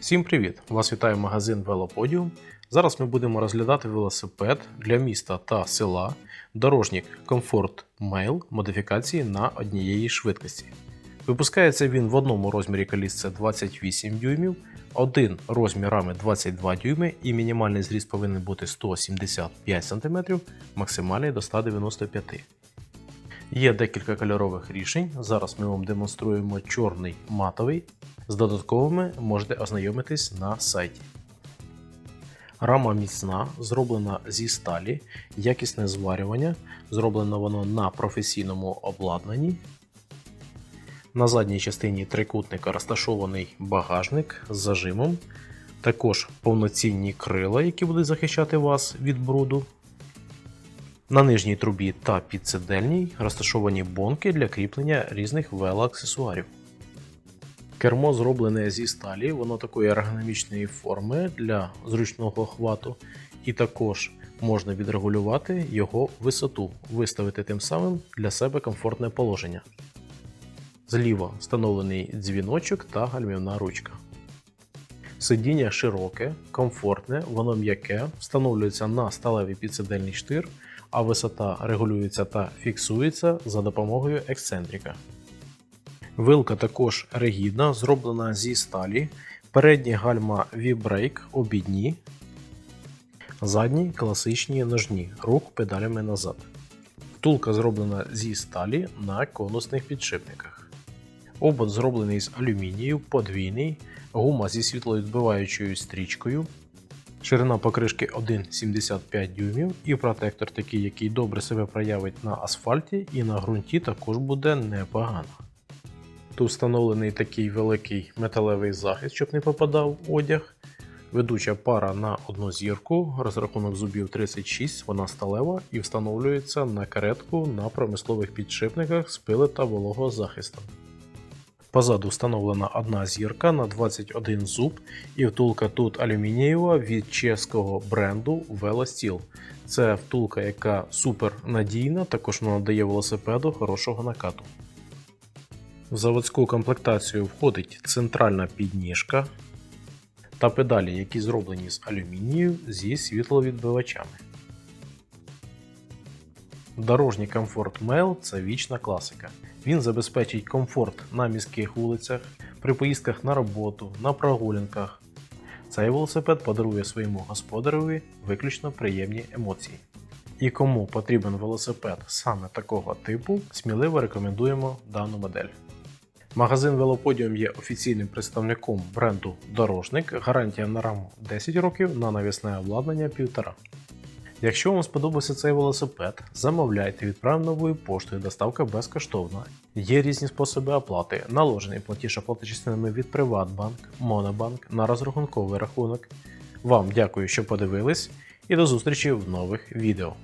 Всім привіт! Вас вітає магазин Велоподіум. Зараз ми будемо розглядати велосипед для міста та села дорожнік Comfort Mail модифікації на однієї швидкості. Випускається він в одному розмірі колісце 28 дюймів, один розмір рами 22 дюйми і мінімальний зріст повинен бути 175 см, максимальний до 195 Є декілька кольорових рішень. Зараз ми вам демонструємо чорний матовий. З додатковими можете ознайомитись на сайті. Рама міцна, зроблена зі сталі, якісне зварювання, зроблено воно на професійному обладнанні. На задній частині трикутника розташований багажник з зажимом, також повноцінні крила, які будуть захищати вас від бруду. На нижній трубі та підсидельній розташовані бонки для кріплення різних велоаксесуарів. Кермо зроблене зі сталі, воно такої ергономічної форми для зручного хвату, і також можна відрегулювати його висоту, виставити тим самим для себе комфортне положення. Зліва встановлений дзвіночок та гальмівна ручка. Сидіння широке, комфортне, воно м'яке, встановлюється на сталевий підсидельний штир, а висота регулюється та фіксується за допомогою ексцентрика. Вилка також ригідна, зроблена зі сталі. Передні гальма V-Brake обідні, задні класичні ножні, рух педалями назад. Втулка зроблена зі сталі на конусних підшипниках. Обод зроблений з алюмінію, подвійний, гума зі світловідбиваючою стрічкою. Ширина покришки 1,75 дюймів і протектор такий, який добре себе проявить на асфальті і на ґрунті також буде непогано. Тут встановлений такий великий металевий захист, щоб не попадав одяг. Ведуча пара на одну зірку, розрахунок зубів 36, вона сталева і встановлюється на каретку на промислових підшипниках з пили та вологого захисту. Позаду встановлена одна зірка на 21 зуб, і втулка тут алюмінієва від чеського бренду VeloSteel. Це втулка, яка супер надійна, також вона надає велосипеду хорошого накату. В заводську комплектацію входить центральна підніжка та педалі, які зроблені з алюмінію зі світловідбивачами. Дорожній комфорт Mail – це вічна класика. Він забезпечить комфорт на міських вулицях, при поїздках на роботу, на прогулянках. Цей велосипед подарує своєму господареві виключно приємні емоції. І кому потрібен велосипед саме такого типу, сміливо рекомендуємо дану модель. Магазин Велоподіум є офіційним представником бренду Дорожник. Гарантія на раму 10 років, на навісне обладнання 1,5. Якщо вам сподобався цей велосипед, замовляйте відправ новою поштою, доставка безкоштовна. Є різні способи оплати, наложений платіж оплати частинами від Приватбанк, Монобанк на розрахунковий рахунок. Вам дякую, що подивились, і до зустрічі в нових відео.